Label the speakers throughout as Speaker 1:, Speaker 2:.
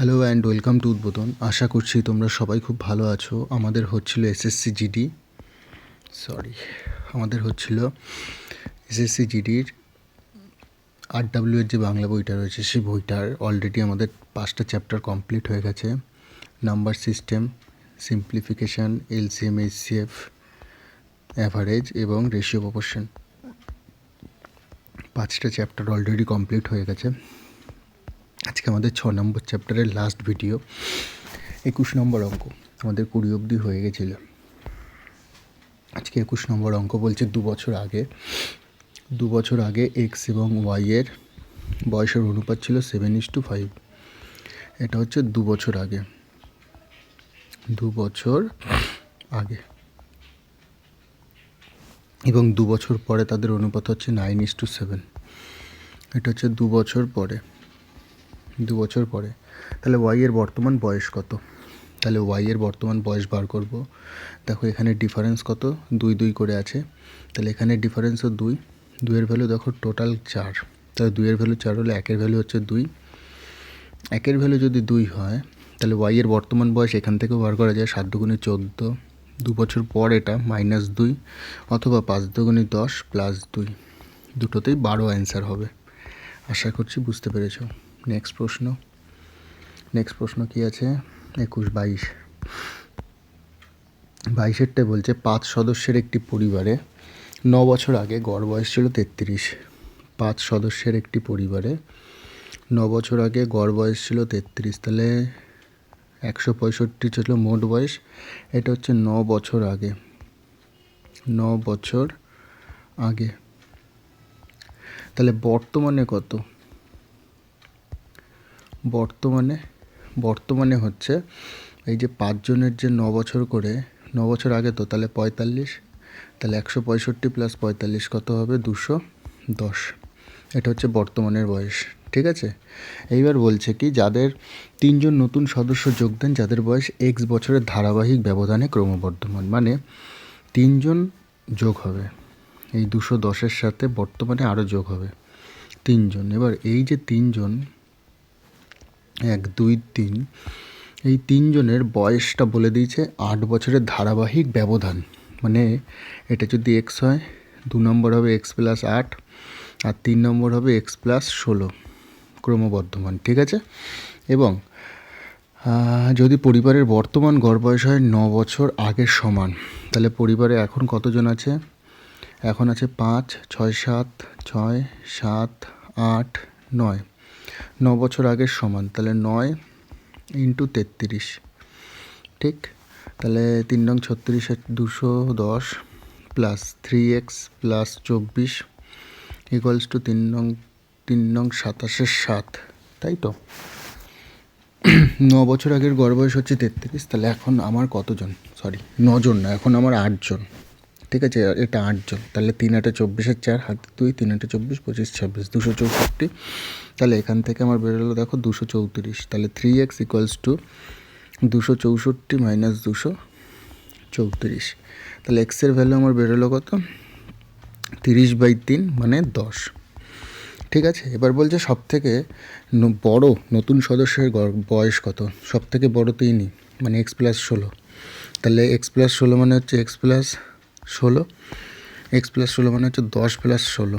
Speaker 1: Hello and welcome to উদ্বোধন আশা করছি তোমরা সবাই খুব ভালো আছো। আমাদের হচ্ছিল এসএসসি জিডি সরি আমাদের হচ্ছিল এসএসসি জিডির আর ডাব্লিউ এর যে বাংলা বইটা রয়েছে, সেই বইটার অলরেডি আমাদের পাঁচটা চ্যাপ্টার কমপ্লিট হয়ে গেছে। Number system simplification LCM HCF average এবং রেশিও প্রপোর্শন পাঁচটা চ্যাপ্টার অলরেডি কমপ্লিট হয়ে গেছে। আজকে আমাদের ছ নম্বর চ্যাপ্টারের লাস্ট ভিডিও একুশ নম্বর অঙ্ক, আমাদের কুড়ি অবধি হয়ে গেছিল। আজকে একুশ নম্বর অঙ্ক বলছে দু বছর আগে, দু বছর আগে এক্স এবং ওয়াইয়ের বয়সের অনুপাত ছিল সেভেন ইস টু ফাইভ এটা হচ্ছে দু বছর আগে, দু বছর আগে। এবং দু বছর পরে তাদের অনুপাত হচ্ছে নাইন ইস টু সেভেন এটা হচ্ছে দু বছর পরে। দু বছর পরে। তাহলে ওয়াই এর বর্তমান বয়স কত? তাহলে ওয়াই এর বর্তমান বয়স বার করব। দেখো এখানে ডিফারেন্স কত? দুই দুই করে আছে। তাহলে এখানে ডিফারেন্সও দুই। দুইয়ের ভ্যালু দেখো টোটাল চার। তাহলে দুইয়ের ভ্যালু চার হলে একের ভ্যালু হচ্ছে দুই। একের ভ্যালু যদি দুই হয়, তাহলে ওয়াই এর বর্তমান বয়স এখান থেকেও বার করা যায় সাত দুগুণে চোদ্দ। দু বছর পর এটা মাইনাস দুই অথবা পাঁচ দুগুণে দশ প্লাস দুই। দুটোতেই বারো অ্যান্সার হবে। আশা করছি বুঝতে পেরেছ। নেক্সট প্রশ্ন। নেক্সট প্রশ্ন কি আছে? একুশ বাইশ। বাইশেরটা বলছে, পাঁচ সদস্যের একটি পরিবারে ন বছর আগে, গড় বয়স ছিল তেত্রিশ। পাঁচ সদস্যের একটি পরিবারে ন বছর আগে, গড় বয়স ছিল তেত্রিশ। তাহলে একশো পঁয়ষট্টি ছিল মোট বয়স। এটা হচ্ছে ন বছর আগে। ন বছর আগে। তাহলে বর্তমানে কত? বর্তমানে বর্তমানে হচ্ছে এই যে পাঁচজনের যে ন বছর করে, ন বছর আগে তো, তাহলে পঁয়তাল্লিশ, তাহলে একশো পঁয়ষট্টি প্লাস পঁয়তাল্লিশ কত হবে? দুশো দশ। এটা হচ্ছে বর্তমানের বয়স, ঠিক আছে? এইবার বলছে কি, যাদের তিনজন নতুন সদস্য যোগ দেন, যাদের বয়স এক্স বছরের ধারাবাহিক ব্যবধানে ক্রমবর্ধমান মানে তিনজন যোগ হবে। এই দুশো দশের সাথে বর্তমানে আরও যোগ হবে। তিনজন। এবার এই যে তিনজন এক, দুই, তিন। এই তিনজনের বয়সটা বলে দিয়েছে আট বছরের ধারাবাহিক ব্যবধান। মানে এটা যদি এক্স হয়, দু নম্বর হবে এক্স প্লাস আট আর তিন নম্বর হবে এক্স প্লাস ষোলো ক্রমবর্ধমান, ঠিক আছে? এবং যদি পরিবারের বর্তমান গড় বয়স হয় ন বছর আগের সমান, তাহলে পরিবারে এখন কতজন আছে? এখন আছে পাঁচ, ছয়, সাত ছয়, সাত, আট, নয়। ন বছর আগের সমান, তাহলে নয় ইন্টু তেত্রিশ। ঠিক? তাহলে তিন নং ছত্রিশের দুশো দশ প্লাস থ্রি এক্স প্লাস চব্বিশ ইকুয়ালস টু তিন নং তিন নং সাতাশের সাত। তাই তো? ন বছর আগের গড় বয়স হচ্ছে তেত্রিশ, তাহলে এখন আমার কতজন? সরি নজন না, এখন আমার আটজন। ঠিক আছে এটা আটজন তাহলে তিন আটে চব্বিশের চার, হাত দুই, তিন আটে চব্বিশ, পঁচিশ, ছাব্বিশ, দুশো চৌষট্টি। তাহলে এখান থেকে আমার বেরোলো দেখো দুশো চৌত্রিশ। তাহলে থ্রি এক্স ইকুয়ালস টু দুশো চৌষট্টি মাইনাস দুশো চৌত্রিশ। তাহলে এক্সের ভ্যালু আমার বেরোলো কত? তিরিশ বাই তিন মানে দশ। ঠিক আছে, এবার বলছে সব থেকে বড় নতুন সদস্যের বয়স কত? সব থেকে বড় তিনই মানে এক্স প্লাস ষোলো। তাহলে এক্স প্লাস ষোলো মানে হচ্ছে এক্স প্লাস ষোলো এক্স প্লাস ষোলো মানে হচ্ছে দশ প্লাস ষোলো।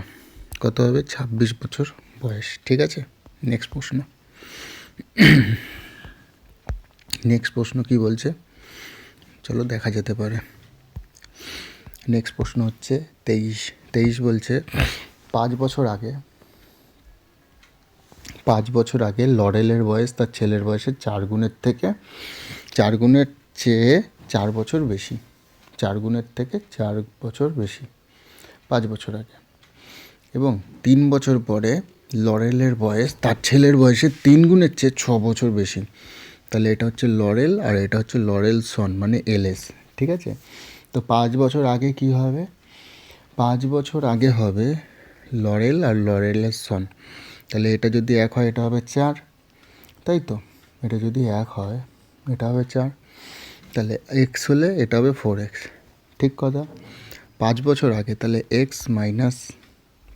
Speaker 1: কত হবে? ছাব্বিশ বছর বয়স। ঠিক আছে? নেক্সট প্রশ্ন। নেক্সট প্রশ্ন কি বলছে? চলো দেখা যেতে পারে। নেক্সট প্রশ্ন হচ্ছে তেইশ। তেইশ বলছে, পাঁচ বছর আগে, পাঁচ বছর আগে লরেলের বয়স তার ছেলের বয়সের চার গুণের থেকে, চার গুণের চেয়ে চার বছর বেশি। চার গুণের থেকে চার বছর বেশি, পাঁচ বছর আগে। এবং তিন বছর পরে লরেলের বয়স, তার ছেলের বয়সে তিন গুণের চেয়ে ছ বছর বেশি। তাহলে এটা হচ্ছে লরেল আর এটা হচ্ছে লরেল সন মানে এলএস ঠিক আছে? তো পাঁচ বছর আগে কি হবে? পাঁচ বছর আগে হবে লরেল আর লরেলের সন। তাহলে এটা যদি এক হয়, এটা হবে চার। তাই তো? এটা যদি এক হয়, এটা হবে চার। তাহলে এক্স হলে এটা হবে ফোর এক্স ঠিক কথা? পাঁচ বছর আগে তাহলে এক্স মাইনাস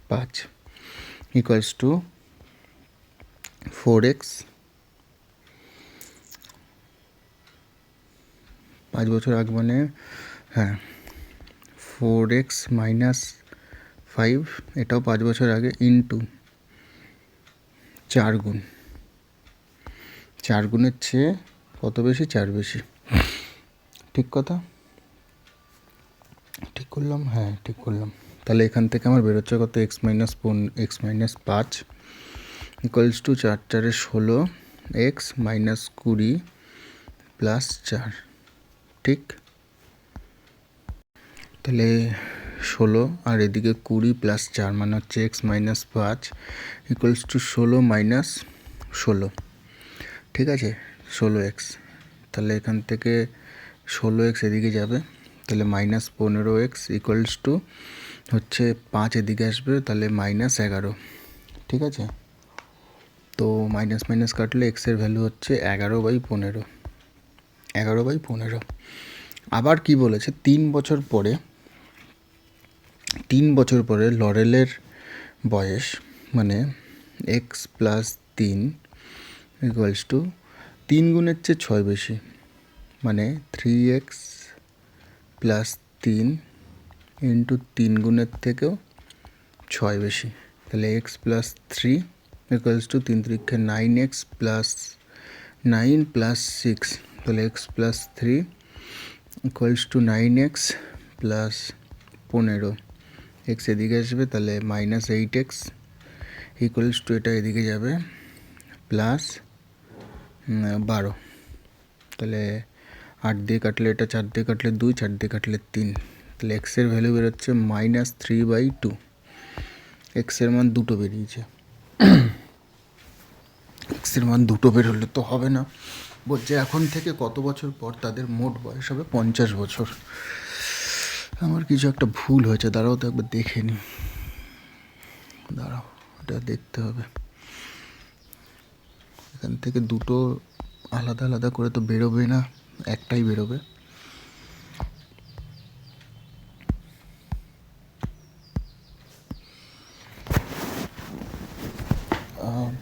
Speaker 1: পাঁচ ইকুয়ালস টু ফোর এক্স পাঁচ বছর আগ মানে হ্যাঁ ফোর এক্স মাইনাস ফাইভ এটাও পাঁচ বছর আগে ইন্টু চার গুণ। চার গুণের চেয়ে কত বেশি? চার বেশি। ঠিক কথা? ঠিক করলাম হ্যাঁ ঠিক করলাম। তাহলে এখান থেকে আমার বেরোচ্ছে কত? এক্স মাইনাস পন এক্স মাইনাস পাঁচ ইকুয়ালস টু চার, চারে ষোলো এক্স মাইনাস কুড়ি প্লাস চার। ঠিক? তাহলে ষোলো আর এদিকে কুড়ি প্লাস চার মানে হচ্ছে এক্স মাইনাস পাঁচ ইকুয়ালস টু ষোলো মাইনাস ষোলো। ঠিক আছে? ষোলো এক্স তাহলে এখান থেকে ষোলো এক্স এদিকে যাবে, তাহলে মাইনাস পনেরো এক্স ইকুয়ালস টু হচ্ছে পাঁচ এদিকে আসবে, তাহলে মাইনাস এগারো, ঠিক আছে? তো মাইনাস মাইনাস কাটলে এক্সের ভ্যালু হচ্ছে এগারো বাই পনেরো, এগারো বাই পনেরো। আবার কি বলেছে? তিন বছর পরে, তিন বছর পরে লরেলের বয়স মানে এক্স প্লাস তিন ইকুয়ালস টু তিন গুণের চেয়ে ছয় বেশি। মানে থ্রি এক্স প্লাস তিন ইন্টু তিন গুণের থেকেও ছয় বেশি। তাহলে x plus three equals to তিন তিরিক্ষে nine x plus nine plus six তাহলে x plus three equals to nine x plus পনেরো। এক্স এদিকে আসবে, তাহলে minus eight x equals to এটা এদিকে যাবে প্লাস বারো। তাহলে আট দিয়ে কাটলে এটা, চার দিয়ে কাটলে দুই, চার দিয়ে কাটলে তিন। তাহলে এক্সের ভ্যালু বেরোচ্ছে মাইনাস থ্রি বাই টু এক্সের মান দুটো বেরিয়েছে। এক্সের মান দুটো বেরোলে তো হবে না। বলছে এখন থেকে কত বছর পর তাদের মোট বয়স হবে? পঞ্চাশ বছর। আমার কিছু একটা ভুল হয়েছে, দাঁড়াও তো একবার দেখে নি। দাঁড়াও ওটা দেখতে হবে। এখান থেকে দুটো আলাদা আলাদা করে তো বেরোবে না। একটাই বেরোবে।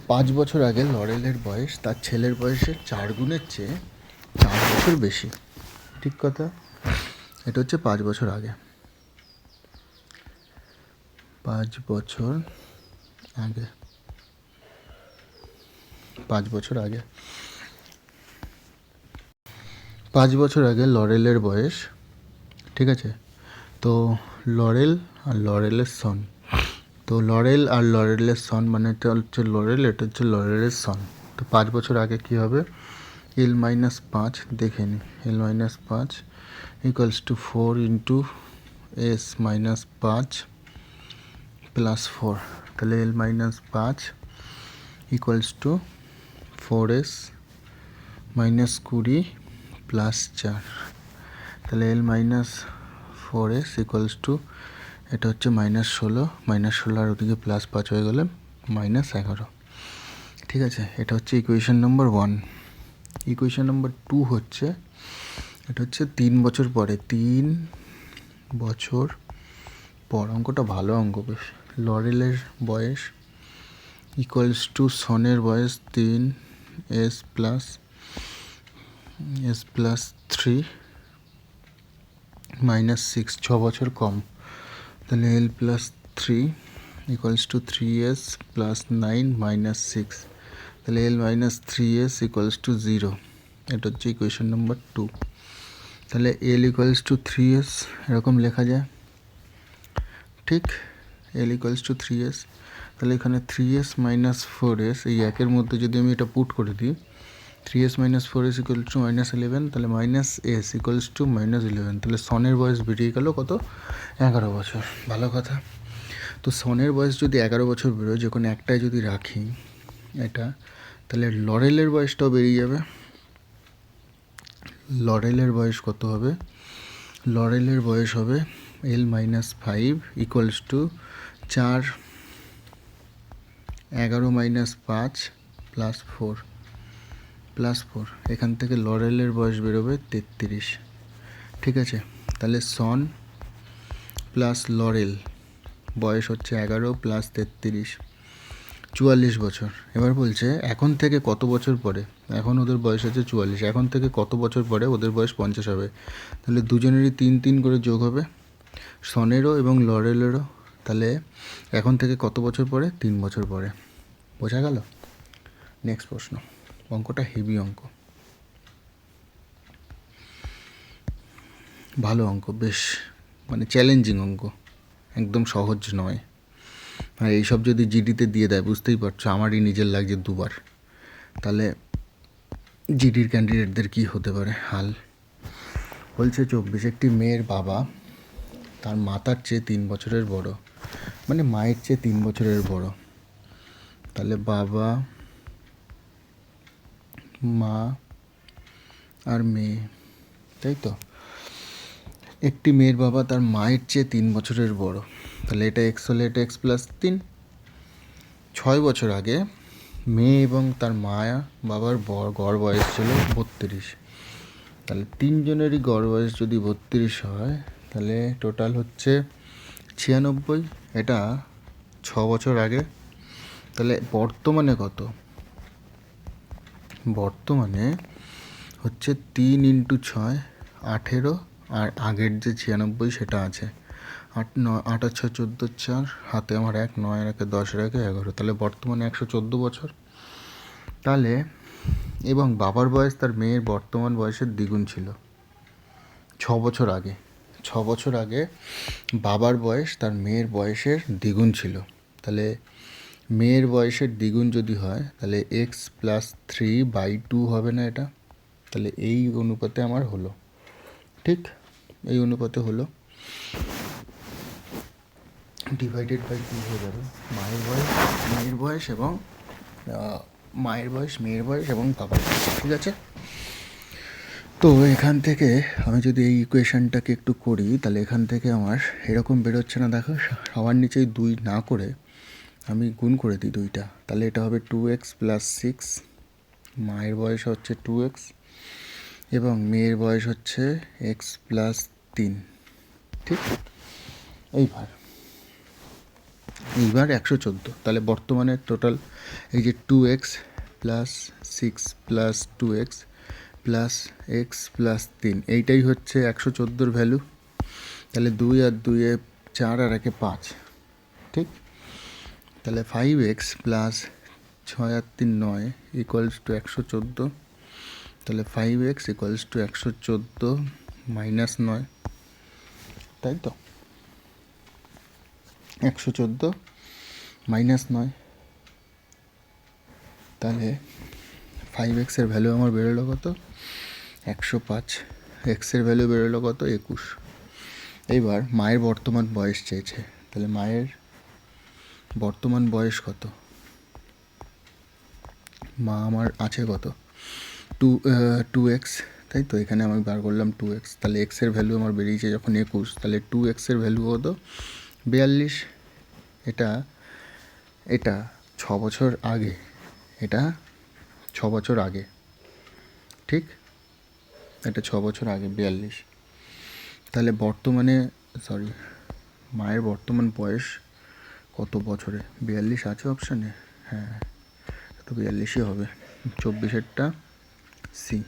Speaker 1: পাঁচ বছর আগে লরেলের বয়স, তার ছেলের বয়সের চার গুণের চেয়ে চার বছর বেশি। ঠিক কথা? এটা হচ্ছে পাঁচ বছর আগে। পাঁচ বছর আগে। পাঁচ বছর আগে। পাঁচ বছর আগে লরেলের বয়স, ঠিক আছে? তো লরেল আর লরেলের সন তো লরেল আর লরেলের সন মানে এটা হচ্ছে লরেল, এটা হচ্ছে লরেলের সন তো পাঁচ বছর আগে কি হবে? এল মাইনাস পাঁচ, দেখে নিই এল মাইনাস পাঁচ equals to four into S minus পাঁচ প্লাস ফোর তাহলে এল মাইনাস পাঁচ equals to four S minus কুড়ি প্লাস চার। তাহলে L minus four S equals to এটা হচ্ছে মাইনাস ষোলো। মাইনাস ষোলো আর ওদিকে প্লাস পাঁচ হয়ে গেলে মাইনাস এগারো। ঠিক আছে? এটা হচ্ছে equation number one equation number two হচ্ছে, এটা হচ্ছে তিন বছর পরে। তিন বছর পর। অঙ্কটা ভালো অঙ্ক বেশ। লরেলের বয়স ইকুয়ালস টু সনের বয়স তিন S plus S plus three minus six ছ বছর কম। তাহলে L plus three equals to three S plus nine minus six তাহলে L minus three S equals to zero এটা হচ্ছে ইকুয়েশন নম্বর টু তাহলে L equals to three S এরকম লেখা যায়। ঠিক? L equals to three S তাহলে এখানে three S minus four S এই একের মধ্যে যদি আমি এটা পুট করে দিই three S minus four S equals to minus eleven তাহলে minus S equals to minus eleven তাহলে সনের বয়স বেরিয়ে গেল কত? এগারো বছর। ভালো কথা। তো সনের বয়স যদি এগারো বছর বেরোয়, যে কোনো একটাই যদি রাখি, এটা, তাহলে লরেলের বয়সটাও বেরিয়ে যাবে। লরেলের বয়স কত হবে? লরেলের বয়স হবে L minus five equals to চার, এগারো মাইনাস পাঁচ প্লাস ফোর প্লাস ফোর এখান থেকে লরেলের বয়স বেরোবে তেত্রিশ। ঠিক আছে? তাহলে সন প্লাস লরেল বয়স হচ্ছে এগারো প্লাস তেত্রিশ। চুয়াল্লিশ বছর। এবার বলছে, এখন থেকে কত বছর পরে? এখন ওদের বয়স আছে চুয়াল্লিশ। এখন থেকে কত বছর পরে ওদের বয়স পঞ্চাশ হবে? তাহলে দুজনেরই তিন তিন করে যোগ হবে। সনেরও এবং লরেলেরও তাহলে এখন থেকে কত বছর পরে? তিন বছর পরে। বোঝা গেল? নেক্সট প্রশ্ন। অঙ্কটা হেভি অঙ্ক। ভালো অঙ্ক, বেশ মানে চ্যালেঞ্জিং অঙ্ক, একদম সহজ নয়। আর এইসব যদি জিডিতে দিয়ে দেয়, বুঝতেই পারছ, আমারই নিজের লাগছে দুবার। তাহলে জিডির ক্যান্ডিডেটদের কি হতে পারে? হাল। বলছে চব্বিশ, একটি মেয়ের বাবা, তার মাতার চেয়ে তিন বছরের বড়। মানে মায়ের চেয়ে তিন বছরের বড়। তাহলে বাবা মা আর মেয়ে, তাই তো? একটি মেয়ের বাবা তার মায়ের চেয়ে তিন বছরের বড়। তাহলে এটা এক্স হলে এটা এক্স প্লাস তিন। ছয় বছর আগে মেয়ে এবং তার মায়া বাবার গড় বয়স ছিল বত্রিশ। তাহলে তিনজনেরই গড় বয়স যদি বত্রিশ হয়, তাহলে টোটাল হচ্ছে ছিয়ানব্বই। এটা ছ বছর আগে। তাহলে বর্তমানে কত? বর্তমানে হচ্ছে তিন ইন্টু ছয়, আঠেরো, আর আগের যে ছিয়ানব্বই সেটা আছে। আট নয়, আট আর ছয় চোদ্দ চার, হাতে আমার এক, নয় একে দশ একে এগারো। তাহলে বর্তমানে একশো চোদ্দ বছর। তাহলে এবং বাবার বয়স তার মেয়ের বর্তমান বয়সের দ্বিগুণ ছিল। ছ বছর আগে। ছ বছর আগে বাবার বয়স তার মেয়ের বয়সের দ্বিগুণ ছিল। তাহলে মেয়ের বয়সের দ্বিগুণ যদি হয়, তাহলে x plus three by two হবে না এটা? তাহলে এই অনুপাতে আমার হলো। ঠিক? এই অনুপাতে হলো। ডিভাইডেড বাই টু হয়ে যাবে। মায়ের বয়স, মেয়ের বয়স এবং মায়ের বয়স, মেয়ের বয়স এবং বাবার ঠিক আছে? তো এখান থেকে আমি যদি এই ইকুয়েশানটাকে একটু করি, তাহলে এখান থেকে আমার এরকম বেরোচ্ছে না। দেখো সবার নিচেই দুই না করে আমি গুণ করে দিই দুইটা। তাহলে এটা হবে টু এক্স প্লাস সিক্স মায়ের বয়স হচ্ছে টু এক্স এবং মেয়ের বয়স হচ্ছে এক্স প্লাস তিন। ঠিক? এইবার। এইবার একশো চোদ্দ। তাহলে বর্তমানে টোটাল এই যে two x plus six plus two x plus x plus তিন, এইটাই হচ্ছে একশো চোদ্দোর ভ্যালু তাহলে দুই আর দুইয়ে চার আর একে পাঁচ। ঠিক? তাহলে ফাইভ এক্স প্লাস ছয় আর তিন নয় ইকুয়ালস টু একশো চোদ্দ। তাহলে ফাইভ এক্স ইকুয়ালস টু একশো চোদ্দ মাইনাস নয়। তাই তো? একশো চোদ্দ মাইনাস নয়। তাহলে ফাইভ এক্সের ভ্যালু আমার বেরোলো কত? একশো পাঁচ। এক্সের ভ্যালু বেরোলো কত? একুশ। এইবার মায়ের বর্তমান বয়স চেয়েছে তাহলে মায়ের বর্তমান বয়স কত? মা আমার আছে কত? টু টু এক্স তাই তো? এখানে আমি বার করলাম টু এক্স তাহলে এক্সের ভ্যালু আমার বেরিয়েছে যখন একুশ, তাহলে টু এক্সের ভ্যালু কত? বিয়াল্লিশ, এটা এটা ছ বছর আগে, এটা ছ বছর আগে, ঠিক? এটা ছ বছর আগে, বিয়াল্লিশ। তাহলে বর্তমানে সরি মায়ের বর্তমান বয়স কত বছরে? বিয়াল্লিশ আছে অপশানে হ্যাঁ তো বিয়াল্লিশই হবে। চব্বিশেরটা সি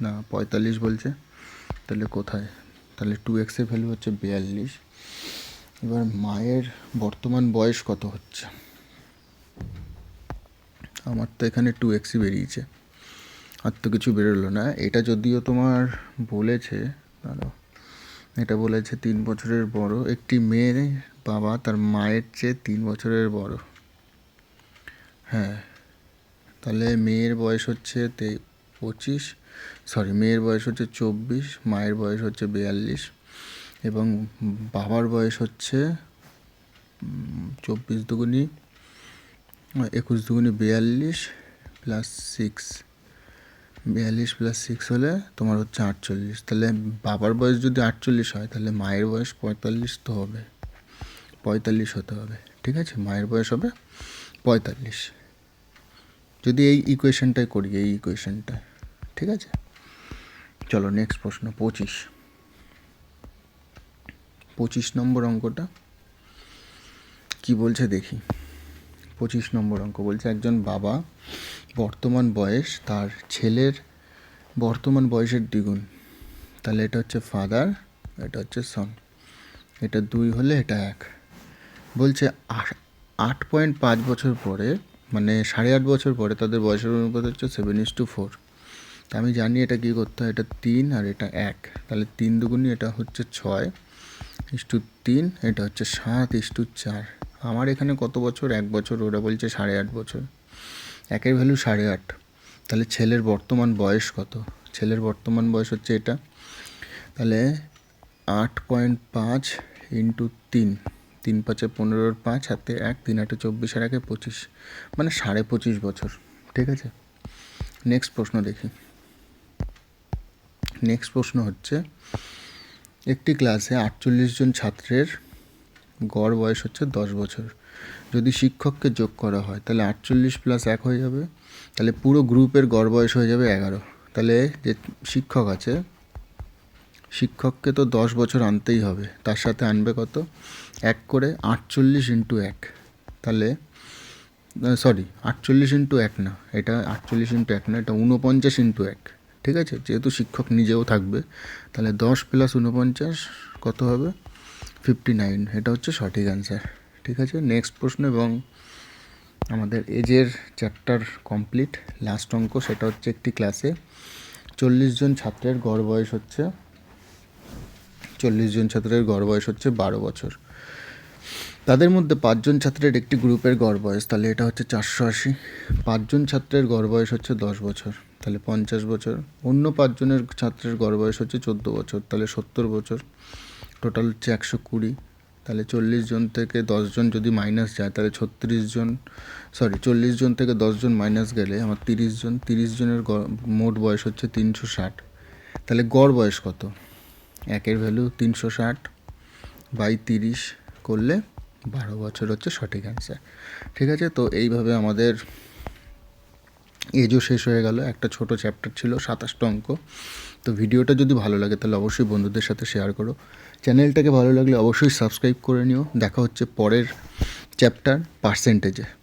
Speaker 1: না, পঁয়তাল্লিশ বলছে। তাহলে কোথায়? তাহলে টু এক্সের ভ্যালু হচ্ছে বিয়াল্লিশ। এবার মায়ের বর্তমান বয়স কত হচ্ছে? আমার তো এখানে টু এক্সই বেরিয়েছে। আর তো কিছু বেরোলো না। এটা যদিও তোমার বলেছে, দাঁড়াও। এটা বলেছে তিন বছরের বড়। একটি মেয়ের বাবা তার মায়ের চেয়ে তিন বছরের বড়। হ্যাঁ তাহলে মেয়ের বয়স হচ্ছে তে, পঁচিশ সরি মেয়ের বয়স হচ্ছে চব্বিশ, মায়ের বয়স হচ্ছে বিয়াল্লিশ এবং বাবার বয়স হচ্ছে চব্বিশ দুগুনি একুশ দুগুনি বিয়াল্লিশ প্লাস সিক্স বিয়াল্লিশ প্লাস সিক্স হলে তোমার হচ্ছে আটচল্লিশ। তাহলে বাবার বয়স যদি আটচল্লিশ হয়, তাহলে মায়ের বয়স পঁয়তাল্লিশ তো হবে। পঁয়তাল্লিশ হতে হবে, ঠিক আছে? মায়ের বয়স হবে পঁয়তাল্লিশ। যদি এই ইকুয়েশনটাই করি, এই ইকুয়েশনটা ঠিক আছে? চলো নেক্সট প্রশ্ন, পঁচিশ। পঁচিশ নম্বর অঙ্কটা কি বলছে দেখি। পঁচিশ নম্বর অঙ্ক বলছে, একজন বাবা বর্তমান বয়স তার ছেলের বর্তমান বয়সের দ্বিগুণ। তাহলে এটা হচ্ছে ফাদার এটা হচ্ছে সন এটা দুই হলে এটা এক। বলছে আট- পয়েন্ট পাঁচ বছর পরে মানে সাড়ে আট বছর পরে তাদের বয়সের অনুপাত হচ্ছে সেভেন ইস টু ফোর তা আমি জানি এটা কী করতে হয়, এটা তিন আর এটা এক। তাহলে তিন দুগুণই এটা হচ্ছে ছয় ইস টু তিন, এটা হচ্ছে সাত ইস টু চার। আমার এখানে কত বছর? এক বছর, ওরা বলছে সাড়ে আট বছর। একের ভ্যালু সাড়ে আট। তাহলে ছেলের বর্তমান বয়স কত? ছেলের বর্তমান বয়স হচ্ছে এটা। তাহলে আট পয়েন্ট পাঁচ ইন্টু তিন। তিন পাঁচে পনেরোর পাঁচ হাতে এক, তিন আটে চব্বিশ আর একে পঁচিশ মানে সাড়ে পঁচিশ বছর, ঠিক আছে? নেক্সট প্রশ্ন দেখি। নেক্সট প্রশ্ন হচ্ছে, একটি ক্লাসে আটচল্লিশ জন ছাত্রের গড় বয়স হচ্ছে দশ বছর। যদি শিক্ষককে যোগ করা হয়, তাহলে আটচল্লিশ প্লাস এক হয়ে যাবে, তাহলে পুরো গ্রুপের গড় বয়স হয়ে যাবে এগারো। তাহলে যে শিক্ষক আছে শিক্ষককে তো দশ বছর আনতেই হবে। তার সাথে আনবে কত? এক করে আটচল্লিশ ইন্টু এক। তাহলে সরি আটচল্লিশ ইন্টু এক না, এটা আটচল্লিশ ইন্টু এক না, এটা উনপঞ্চাশ ইন্টু এক। ঠিক আছে? যেহেতু শিক্ষক নিজেও থাকবে, তাহলে দশ প্লাস উনপঞ্চাশ কত হবে? ফিফটি নাইন এটা হচ্ছে সঠিক অ্যান্সার ঠিক আছে? নেক্সট প্রশ্ন এবং আমাদের এজের চ্যাপ্টার কমপ্লিট লাস্ট অঙ্ক, সেটা হচ্ছে একটি ক্লাসে চল্লিশ জন ছাত্রের গড় বয়স হচ্ছে চল্লিশ জন ছাত্রের গড় বয়স হচ্ছে বারো বছর। তাদের মধ্যে পাঁচজন ছাত্রের একটি গ্রুপের গড় বয়স, তাহলে এটা হচ্ছে চারশো আশি। পাঁচজন ছাত্রের গড় বয়স হচ্ছে দশ বছর, তাহলে পঞ্চাশ বছর। অন্য পাঁচজনের ছাত্রের গড় বয়স হচ্ছে চোদ্দ বছর, তাহলে সত্তর বছর। টোটাল হচ্ছে একশো কুড়ি, তাহলে চল্লিশ জন থেকে দশজন যদি মাইনাস যায়, তাহলে ছত্রিশ জন সরি চল্লিশ জন থেকে দশজন মাইনাস গেলে আমার তিরিশ জন, তিরিশ জনের গ- মোট বয়স হচ্ছে তিনশো ষাট। তাহলে গড় বয়স কত? একের ভ্যালু তিনশো ষাট বাই তিরিশ করলে বারো বছর হচ্ছে সঠিক অ্যান্সার ঠিক আছে? তো এইভাবে আমাদের এজও শেষ হয়ে গেল। একটা ছোট চ্যাপ্টার ছিল সাতাশটা অঙ্ক। তো ভিডিওটা যদি ভালো লাগে তাহলে অবশ্যই বন্ধুদের সাথে শেয়ার করো। চ্যানেলটাকে ভালো লাগলে অবশ্যই সাবস্ক্রাইব করে নিও। দেখা হচ্ছে পরের চ্যাপ্টার পার্সেন্টেজে